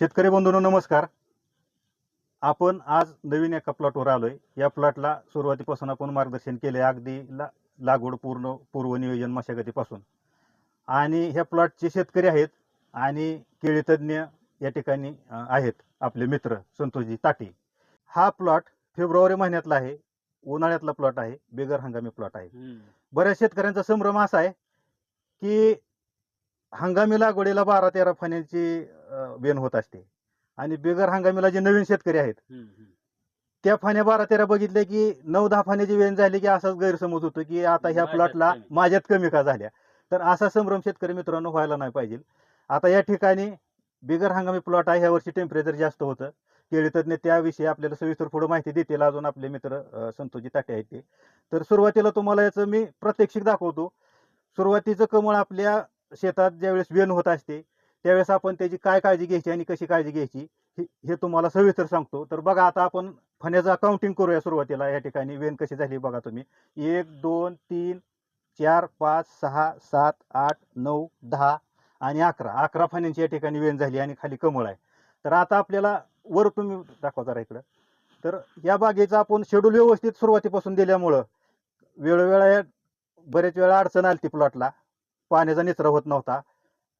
शेतकरी बंधूंनो नमस्कार. आपण आज नवीन एका प्लॉटवर आलोय. या प्लॉटला सुरुवातीपासून आपण मार्गदर्शन केले अगदी ला लागवड पूर्ण पूर्व नियोजन मशागतीपासून. आणि ह्या प्लॉटचे शेतकरी आहेत आणि केळी तज्ज्ञ या ठिकाणी आहेत आपले मित्र संतोषजी ताटे. हा प्लॉट फेब्रुवारी महिन्यातला आहे. उन्हाळ्यातला प्लॉट आहे. बेगर हंगामी प्लॉट आहे. बऱ्याच शेतकऱ्यांचा संभ्रम असा आहे की हंगामी लागवडीला बारा तेरा फण्याची वेण होत असते. आणि बेगर हंगामीला जे नवीन शेतकरी आहेत त्या फाण्या बारा तेरा बघितल्या की नऊ दहा फाण्याची वेण झाली की असाच गैरसमज होतो की आता ह्या प्लॉटला. माझ्यात कमी का झाल्या? तर असा संभ्रम शेतकरी मित्रांनो व्हायला नाही पाहिजे. आता या ठिकाणी बिगर हंगामी प्लॉट आहे ह्या वर्षी टेम्परेचर जास्त होतं. केळी तज्ञ त्याविषयी आपल्याला सविस्तर पुढे माहिती देतील. अजून आपले मित्र अं, संतोषजी ताटे आहेत ते. तर सुरुवातीला तुम्हाला याचं मी प्रात्यक्षिक दाखवतो. सुरुवातीचं कमळ आपल्या शेतात ज्यावेळेस वेण होत असते त्यावेळेस आपण त्याची काय काळजी घ्यायची आणि कशी काळजी घ्यायची हे- हे तुम्हाला सविस्तर सांगतो. तर बघा आता आपण फण्याचं अकाउंटिंग करूया सुरुवातीला या ठिकाणी. वेण कशी झाली बघा तुम्ही. एक दोन तीन चार पाच सहा सात आठ नऊ दहा आणि अकरा. अकरा फण्यांची या ठिकाणी वेण झाली आणि खाली कमळ आहे. तर आता आपल्याला वर तुम्ही दाखवा जरा इकडं. तर या बागेचं आपण शेड्यूल व्यवस्थित सुरुवातीपासून दिल्यामुळं वेळोवेळा बरेच वेळा अडचण आली ती प्लॉटला पाण्याचा निचरा होत नव्हता.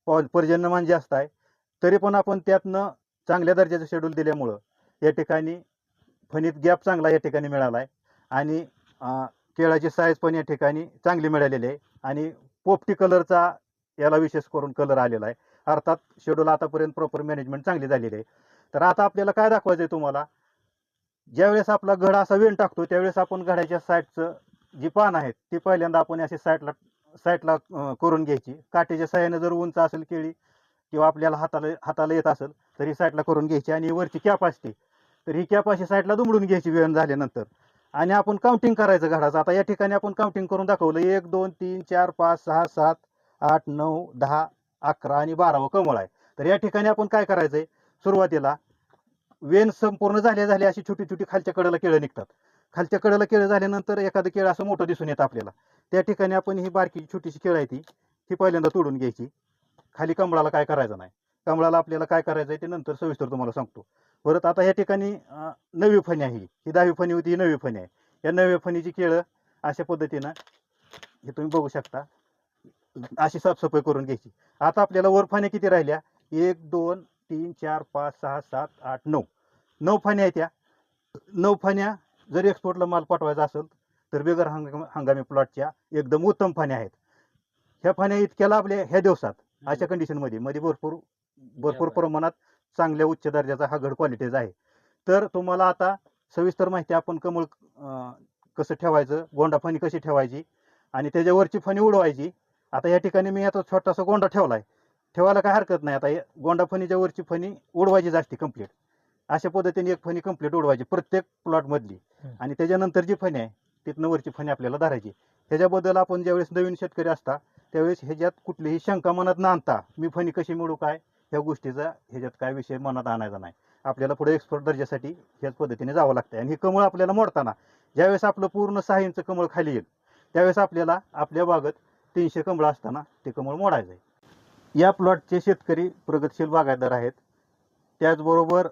पर्जन्यमान जास्त आहे तरी पण आपण त्यातनं चांगल्या दर्जाचं शेड्यूल दिल्यामुळं या ठिकाणी फणीत गॅप चांगला या ठिकाणी मिळाला आहे आणि केळाची साईज पण या ठिकाणी चांगली मिळालेली आहे आणि पोपटी कलरचा याला विशेष करून कलर आलेला आहे. अर्थात शेड्यूल आतापर्यंत प्रॉपर मॅनेजमेंट चांगली झालेली आहे. तर आता आपल्याला काय दाखवायचं आहे तुम्हाला? ज्यावेळेस आपला घड असा वेण टाकतो त्यावेळेस आपण घड्याच्या साईडचं जी पान आहेत ती पहिल्यांदा आपण अशी साईडला साईडला करून घ्यायची. काठीच्या सहाय्याने जर उंच असेल केळी किंवा आपल्याला हाताला हाताला येत असेल तर ही साईडला करून घ्यायची आणि वरची कॅप असते तर ही कॅप अशी साईडला दुमडून घ्यायची वेळ झाल्यानंतर. आणि आपण काउंटिंग करायचं घडाचं आता या ठिकाणी आपण काउंटिंग करून दाखवलं. एक दोन तीन चार पाच सहा सात आठ नऊ दहा अकरा आणि बारावं कमळ आहे. तर या ठिकाणी आपण काय करायचंय? सुरुवातीला वेन संपूर्ण झाल्या झाली अशी छोटी छोटी खालच्या कडेला केळं निघतात. खालच्या कडेला केळं झाल्यानंतर एखादं केळं असं मोठं दिसून येतं आपल्याला. त्या ठिकाणी आपण ही बारकी छोटीशी केळं आहे ती ही पहिल्यांदा तोडून घ्यायची. खाली कमळाला काय करायचं नाही. कमळाला आपल्याला काय करायचं आहे ते नंतर सविस्तर तुम्हाला सांगतो. परत आता या ठिकाणी नवी फणी आहे ही. ही दहावी फणी होती ही नवी फणी आहे. या नवी फणीची केळं अशा पद्धतीनं हे तुम्ही बघू शकता. अशी साफसफाई करून घ्यायची. आता आपल्याला वर फाण्या किती राहिल्या? एक दोन तीन चार पाच सहा सात आठ नऊ. नऊ फाण्या आहेत त्या. नऊ फाण्या जर एक्सपोर्टला माल पाठवायचा असेल तर बेगर हंगामी हंगामी प्लॉटच्या एकदम उत्तम फाण्या आहेत. ह्या फाण्या इतक्या लाभल्या ह्या दिवसात अशा कंडिशनमध्ये मध्ये भरपूर भरपूर. प्रमाणात चांगल्या उच्च दर्जाचा हा घड क्वालिटीचा आहे. तर तुम्हाला आता सविस्तर माहिती आपण कमळ कसं ठेवायचं गोंडा फणी कशी ठेवायची आणि त्याच्यावरची फणी उडवायची आता या ठिकाणी मी आता छोटासा गोंडा ठेवलाय. ठेवायला काय हरकत नाही आता गोंडा फणीच्या वरची फणी उडवायचीच असते कंप्लीट अशा पद्धतीने एक फणी कंप्लीट उडवायची प्रत्येक प्लॉट मधली. आणि त्याच्यानंतर जी फणी आहे तिथनं वरची फणी आपल्याला धरायची. त्याच्याबद्दल आपण ज्यावेळेस नवीन शेतकरी असता त्यावेळेस ह्याच्यात कुठलीही शंका मनात न आणता मी फणी कशी मिळू काय ह्या गोष्टीचा ह्याच्यात काय विषय मनात आणायचा नाही. आपल्याला पुढे एक्सपर्ट दर्जासाठी ह्याच पद्धतीने जावं लागतं आणि हे कमळ आपल्याला मोडताना ज्यावेळेस आपलं पूर्ण सहा इंच कमळ खाली येईल त्यावेळेस आपल्याला आपल्या बागेत तीनशे कमळ असताना ते कमळ मोडायचं आहे या प्लॉटचे शेतकरी प्रगतशील बागायतदार आहेत. त्याचबरोबर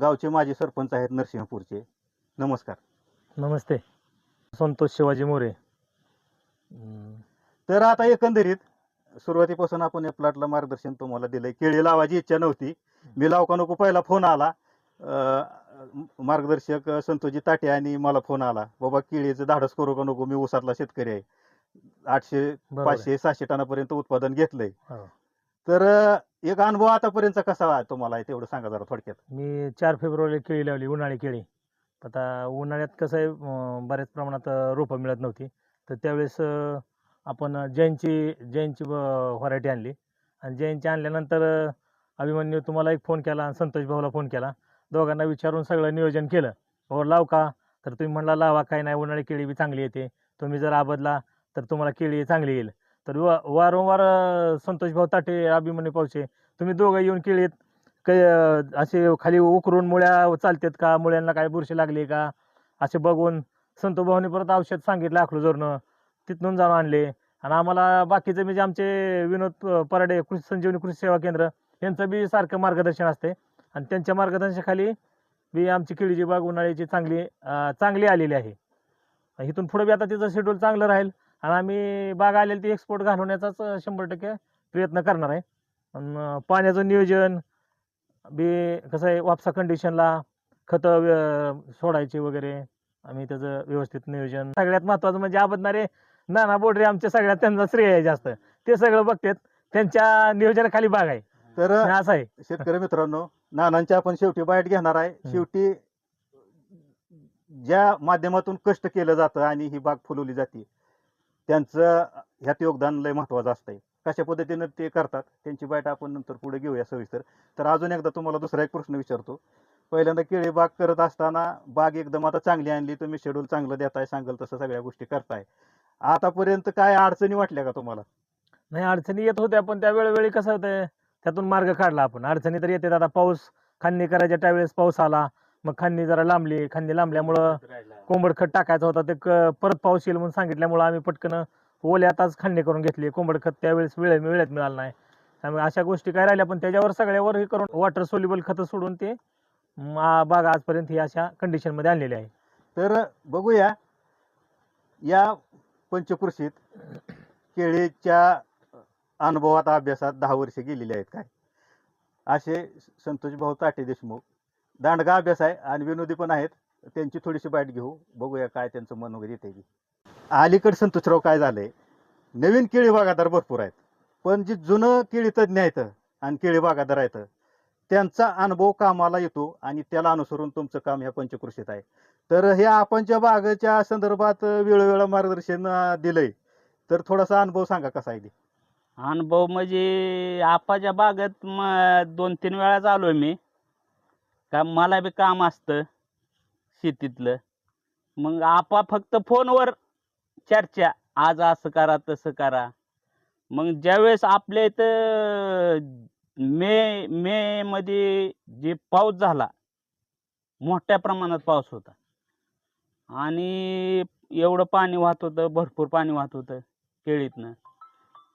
गावचे माजी सरपंच आहेत नरसिंहपूरचे. नमस्कार. नमस्ते. संतोष शिवाजी मोरे. हम्म, तर आता एकंदरीत सुरुवातीपासून आपण या प्लॉटला मार्गदर्शन तुम्हाला दिलंय. केळी लावायची इच्छा नव्हती. मी लाव का नको पहिला फोन आला. अं, मार्गदर्शक संतोषजी ताटे आणि मला फोन आला. बाबा केळीचं धाडस करू का नको? मी उसातला शेतकरी आहे. आठशे बरोबर. आहे. पाचशे सहाशे टनापर्यंत उत्पादन घेतलंय. हो. तर अं, एक अनुभव आतापर्यंत कसा आहे तुम्हाला आहे तेवढं सांगा जरा थोडक्यात? मी चार फेब्रुवारी केळी लावली उन्हाळी केळी. आता उन्हाळ्यात कसं आहे अं, बऱ्याच प्रमाणात अं, रोपं मिळत नव्हती. तर त्यावेळेस अं, आपण जैनची जैनची व्हरायटी आणली. आणि जैनची आणल्यानंतर अं, अभिमन्यू तुम्हाला एक फोन केला आणि संतोष भाऊला फोन केला. दोघांना विचारून सगळं नियोजन केलं. हो लाव का? तर तुम्ही म्हणला लावा काय नाही उन्हाळी केळी बी चांगली येते. तुम्ही जर आबदला तर तुम्हाला केळी चांगली येईल. तर वा- वारंवार संतोष भाऊ ताटे अभिमन्यू पावशे तुम्ही दोघं येऊन केळीत काही असे खाली उकरून मुळ्या चालतात का? मुळ्यांना काय बुरशी लागली का? असे बघून संतो भाऊने परत औषध सांगितलं अकलूजवरनं तिथून जाऊन आणले. आणि आम्हाला बाकीचे म्हणजे आमचे विनोद पराडे कृषी संजीवनी कृषी सेवा केंद्र यांचं बी सारखं मार्गदर्शन असते. आणि त्यांच्या मार्गदर्शनाखाली बी आमची केळीची बाग उन्हाळ्याची चांगली चांगली आलेली आहे. इथून पुढे बी आता तिचं शेड्यूल चांगलं राहील. आणि आम्ही बाग आलेली ती एक्सपोर्ट घालवण्याचाच शंभर टक्के प्रयत्न करणार आहे. पाण्याचं नियोजन बी कसं आहे वापसा कंडिशनला खतं सोडायची वगैरे आम्ही त्याचं व्यवस्थित नियोजन. सगळ्यात महत्त्वाचं म्हणजे आबदणारे नाना बोडरे आमच्या सगळ्यात त्यांचा श्रेय आहे जास्त. ते सगळं बघतात त्यांच्या नियोजनाखाली बाग आहे. तर असं आहे. शेतकरी मित्रांनो नानांची आपण शेवटी बाईट घेणार आहे. शेवटी ज्या माध्यमातून कष्ट केलं जातं आणि ही बाग फुलवली जाते त्यांचं ह्यात योगदान लय महत्वाचं असतंय. कशा पद्धतीनं ते करतात त्यांची बाईट आपण नंतर पुढे घेऊया सविस्तर. तर अजून एकदा तुम्हाला दुसरा एक प्रश्न विचारतो. पहिल्यांदा केळी बाग करत असताना बाग एकदम आता चांगली आणली तुम्ही शेड्यूल चांगलं देताय सांगाल तसं सगळ्या गोष्टी करताय. आतापर्यंत काय अडचणी वाटल्या का तुम्हाला? नाही अडचणी येत होत्या पण त्या वेळोवेळी कसं होतं त्यातून मार्ग काढला आपण. अडचणी तर येते आता पाऊस खांदणी करायच्या त्यावेळेस पाऊस आला मग खांदणी जरा लांबली खांदणी लांबल्यामुळं कोंबड खत टाकायचं होता ते परत पाऊस येईल म्हणून सांगितल्यामुळं आम्ही पटकन ओल्यातच खांदणी करून घेतली. कोंबड खत त्यावेळेस वेळ वेळेत मिळालं नाही. त्यामुळे अशा गोष्टी काय राहिल्या पण त्याच्यावर सगळ्यावर हे करून वॉटर सोल्युबल खतं सोडून ते बाग आजपर्यंत ही अशा कंडिशनमध्ये आणलेली आहे. तर बघूया या पंचकृषीत केळीच्या अनुभवात अभ्यासात दहा वर्षे गेलेली आहेत काय? असे संतोष भाऊ ताटे देशमुख दांडगा अभ्यास आहे आणि विनोदी पण आहेत. त्यांची थोडीशी बाईट घेऊ. बघूया काय त्यांचं मन वगैरे येते अलीकडे संतोषराव काय झालंय नवीन केळी बागादार भरपूर आहेत. पण जे जुनं केळी तज्ज्ञ आहेत आणि केळी बागादार आहेत त्यांचा अनुभव कामाला येतो आणि त्याला अनुसरून तुमचं काम ह्या पंचकृषीत आहे. तर हे आपणच्या बागेच्या संदर्भात वेळोवेळा मार्गदर्शन दिलंय तर थोडासा अनुभव सांगा कसा आहे ते? अनुभव म्हणजे आपाच्या बागेत मग दोन तीन वेळा आलोय मी. का मला बी काम असतं शेतीतलं. मग आपा फक्त फोनवर चर्चा आज असं करा तसं करा. मग ज्यावेळेस आपल्या इथं मे मे मध्ये जे पाऊस झाला मोठ्या प्रमाणात पाऊस होता. आणि एवढं पाणी वाहत होतं भरपूर पाणी वाहत होतं केळीतनं.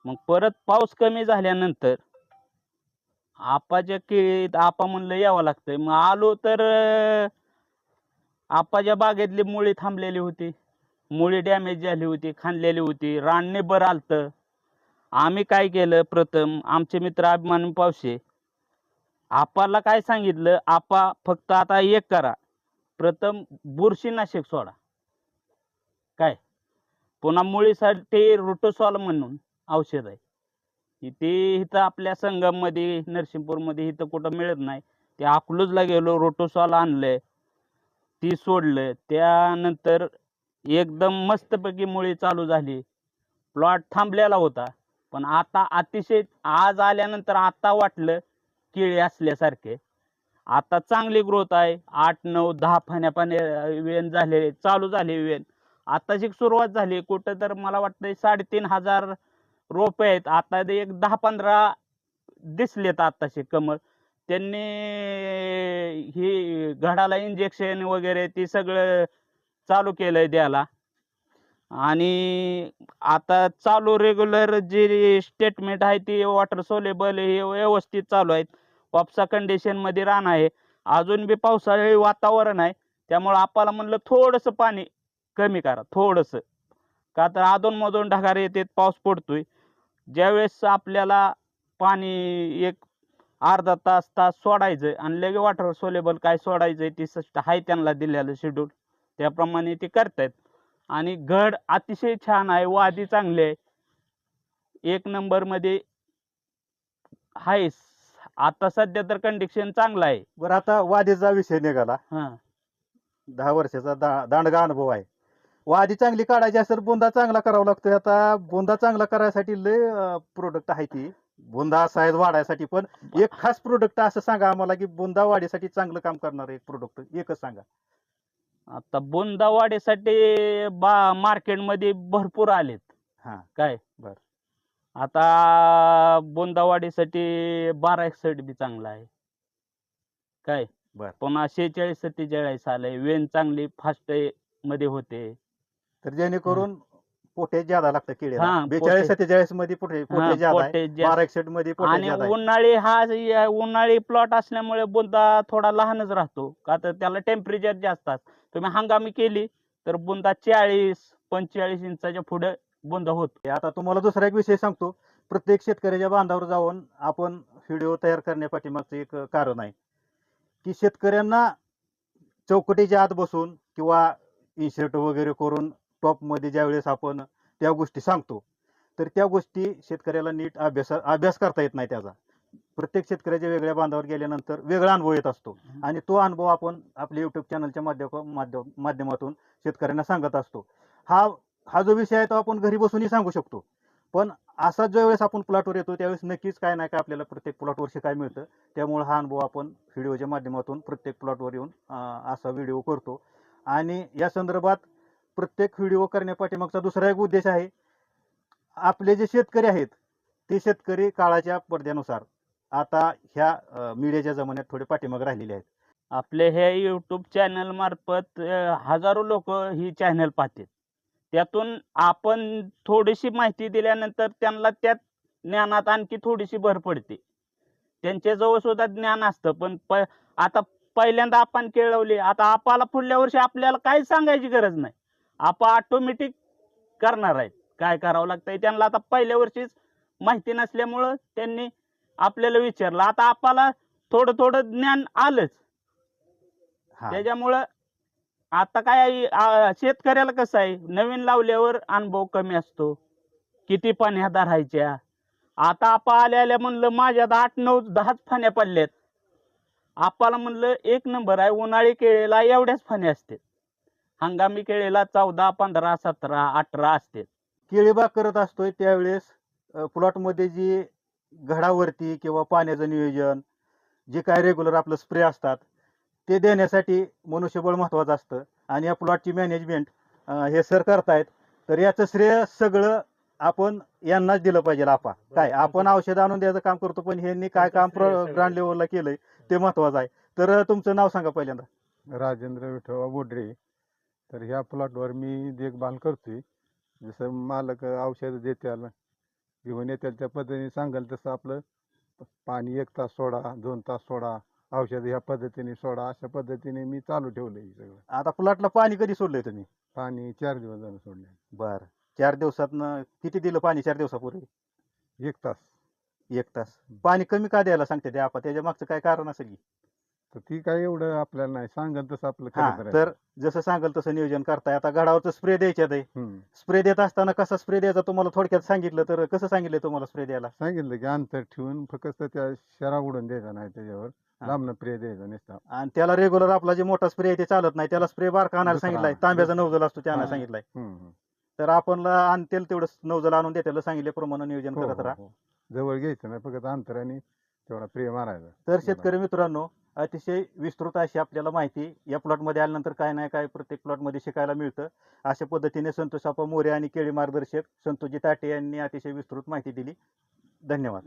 मग परत पाऊस कमी झाल्यानंतर आपाच्या केळीत आपा म्हणलं यावं लागतंय. मग आलो तर अं, आपाच्या बागेतली मुळी थांबलेली होती. मुळी डॅमेज झाली होती खांदलेली होती रानने बरं आलतं. आम्ही काय केलं प्रथम? आमचे मित्र अभिमान पावशे. आपाला काय सांगितलं? आपा फक्त आता एक करा. प्रथम बुरशीनाशक सोडा. काय? पुन्हा मुळीसाठी रुटोसॉल म्हणून औषध आहे. इथे इथं आपल्या संगममध्ये नरसिंहपूरमध्ये इथं कुठं मिळत नाही. ते अकलूजला गेलो रोटोसॉल आणलंय. ती सोडलं त्यानंतर एकदम मस्तपैकी मुळी चालू झाली. प्लॉट थांबलेला होता. पण आता अतिशय आज आल्यानंतर आता वाटलं केळी असल्यासारखे. आता चांगली ग्रोथ आहे. आठ नऊ दहा फाण्या पाण्या वेन झाले चालू झाले वेन आताची सुरुवात झाली. कुठं तर मला वाटतं साडेतीन हजार रोपे आहेत. आता ते एक दहा पंधरा दिसलेत आताचे कमळ. त्यांनी ही घडाला इंजेक्शन वगैरे ते सगळं चालू केलंय द्यायला. आणि आता चालू रेग्युलर जे स्टेटमेंट आहे ती वॉटर सोलेबल हे व्यवस्थित चालू आहेत. वापसा कंडिशनमध्ये रान आहे. अजून बी पावसाळी वातावरण आहे. त्यामुळं आपल्याला म्हणलं थोडंसं पाणी कमी करा. थोडंसं. का तर अधूनमधून ढगार येते पाऊस पडतोय. ज्यावेळेस आपल्याला पाणी एक अर्धा तास तास सोडायचं आणि लगे वॉटर सोलेबल काय सोडायचं ते सिस्ट आहे त्यांना दिलेलं शेड्यूल त्याप्रमाणे ते करतायत. आणि घड अतिशय छान आहे वादी चांगली आहे. एक नंबरमध्ये आहे आता सध्या तर कंडिशन चांगलं आहे. बरं आता वादीचा विषय निघाला. हां. दहा वर्षाचा दा दांडगा अनुभव आहे. वादी चांगली काढायची असेल बुंदा चांगला करावा लागतोय. आता बुंदा चांगला करायसाठी लय प्रोडक्ट आहे ती. बुंदा साईज वाढायसाठी पण एक खास प्रोडक्ट असं सांगा आम्हाला की बुंदा वाढीसाठी चांगलं काम करणार एक प्रोडक्ट एकच सांगा. आता बोंदा वाढीसाठी बा मार्केटमध्ये भरपूर आलेत. हा. काय? बर. आता बोंदावाडीसाठी बारा एकसठ बी चांगला आहे. काय? बर. पुन्हा शेहेचाळीस सत्तेचाळीस आलंय. वेन चांगली फास्टमध्ये होते. तर जेणेकरून पोटे ज्यादा लागतं हा, बेचाळीस पोटे. सत्तेचाळीसमध्ये पोटे पोटे ज्यादा आहे. पोटे जास्त. बारा एकसष्टमध्ये पोटे आणि ज्यादा आहे. उन्हाळी हा या उन्हाळी प्लॉट असल्यामुळे बुंदा थोडा लहानच राहतो. का तर त्याला टेम्परेचर जास्त असतं तुम्ही हंगामी केली तर बुंदा चाळीस पंचेचाळीस इंचाच्या पुढे बुंदा होतो. आता तुम्हाला दुसरा एक विषय सांगतो. प्रत्येक शेतकऱ्याच्या बांधावर जाऊन आपण व्हिडिओ तयार करण्यापाठीमागचं एक कारण आहे. की शेतकऱ्यांना चौकटीच्या आत बसून किंवा इन्शर्ट वगैरे करून टॉपमध्ये ज्यावेळेस आपण त्या गोष्टी सांगतो तर त्या गोष्टी शेतकऱ्याला नीट अभ्यास अभ्यास करता येत नाही त्याचा. प्रत्येक शेतकऱ्याच्या वेगळ्या बांधावर गेल्यानंतर वेगळा अनुभव येत असतो. आणि तो अनुभव आपण आपल्या युट्यूब चॅनलच्या माध्यम माध्यम माध्यमातून शेतकऱ्यांना सांगत असतो. हा हा जो विषय आहे तो आपण घरी बसूनही सांगू शकतो. पण असा ज्या वेळेस आपण प्लॉटवर येतो त्यावेळेस नक्कीच काय नाही काय आपल्याला प्रत्येक प्लॉटवर शिकाय मिळतं त्यामुळे हा अनुभव आपण व्हिडिओच्या माध्यमातून प्रत्येक प्लॉटवर येऊन असा व्हिडिओ करतो. आणि या संदर्भात प्रत्येक व्हिडिओ करण्यापाठीमागचा दुसरा एक उद्देश आहे. आपले जे शेतकरी आहेत ते शेतकरी काळाच्या पडद्यानुसार आता ह्या मीडियाच्या जमान्यात थोडे पाठीमाग राहिलेले आहेत. आपले हे यूट्यूब चॅनल मार्फत हजारो लोक ही चॅनल पाहतात. त्यातून आपण थोडीशी माहिती दिल्यानंतर त्यांना त्यात ज्ञानात आणखी थोडीशी भर पडते. त्यांच्याजवळ सुद्धा ज्ञान असतं पण प आता पहिल्यांदा आपण केळवली आता आपाला पुढल्या वर्षी आपल्याला काही सांगायची गरज नाही. आपा ऑटोमॅटिक करणार आहेत. काय करावं लागतंय? त्यांना आता पहिल्या वर्षीच माहिती नसल्यामुळं त्यांनी आपल्याला विचारलं. आता आपाला थोडं थोडं ज्ञान आलंच. हा. त्याच्यामुळं आता काय आ, शेतकऱ्याला कसं आहे? नवीन लावल्यावर अनुभव कमी असतो. किती पाण्या धरायच्या? आता आपा आल्या आल्या म्हणलं माझ्यात आठ नऊ दहाच फाण्या पडल्यात. आपाला म्हणलं एक नंबर आहे उन्हाळी केळीला एवढ्याच फाण्या असतात. हंगामी केळीला चौदा पंधरा सतरा अठरा असतात केळी बाग करत असतोय त्यावेळेस प्लॉटमध्ये जी घडावरती किंवा पाण्याचं नियोजन जे काय रेग्युलर आपलं स्प्रे असतात ते देण्यासाठी मनुष्यबळ महत्वाचं असतं. आणि या प्लॉटची मॅनेजमेंट हे सर करतायत तर याचं श्रेय सगळं आपण यांनाच दिलं पाहिजे आपा काय आपण औषध आणून द्यायचं काम करतो पण ह्यांनी काय काम ग्राउंड लेवलला केलंय ते महत्वाचं आहे. तर तुमचं नाव सांगा पहिल्यांदा. राजेंद्र विठोबा बोडरे. तर ह्या प्लॉटवर मी देखभाल करतोय. जसं मालक औषध देत्याल घेऊन येत्याल त्या पद्धतीने सांगाल तसं आपलं पाणी एक तास सोडा दोन तास सोडा औषध ह्या पद्धतीने सोडा अशा पद्धतीने मी चालू ठेवलंय हे सगळं. आता प्लॉटला पाणी कधी सोडलंय तुम्ही? पाणी चार दिवस झालं सोडले बर. चार दिवसातनं किती दिलं पाणी चार दिवसापूर्वी? एक तास. एक तास. पाणी कमी का द्यायला सांगते ते आपण त्याच्या मागचं काय कारण असेल की? तर ती काय एवढं आपल्याला नाही सांगाल तसं आपलं हा तर. जसं सांगाल तसं नियोजन करताय आता घडावरचं स्प्रे द्यायच्यात आहे. स्प्रे देत असताना कसा स्प्रे द्यायचा तुम्हाला थोडक्यात सांगितलं तर कसं सांगितलं तुम्हाला स्प्रे द्यायला सांगितलं की अंतर ठेवून फक्त त्या शरा उडून द्यायचा नाही त्याच्यावर. लांबनं प्रे द्यायचा नुसता आणि त्याला रेग्युलर आपला जे मोठा स्प्रे आहे ते चालत नाही त्याला स्प्रे बारका आणायला दुसरा सांगितलाय. तांब्याचा नवजल असतो ते आणायला हा. सांगितलाय हम्म, हम्म. तर आपण आणतेल तेवढं नवजल आणून देताला सांगितल्याप्रमाणे नियोजन हो, करत हो, राहा हो. जवळ घ्यायचं नाही फक्त अंतराने तेवढा प्रिय मारायचा तर शेतकरी मित्रांनो अतिशय विस्तृत अशी आपल्याला माहिती या प्लॉटमध्ये आल्यानंतर काय नाही काय प्रत्येक प्लॉटमध्ये शिकायला मिळतं. अशा पद्धतीने संतोष आपा मोरे आणि केळी मार्गदर्शक संतोषजी ताटे यांनी अतिशय विस्तृत माहिती दिली. धन्यवाद.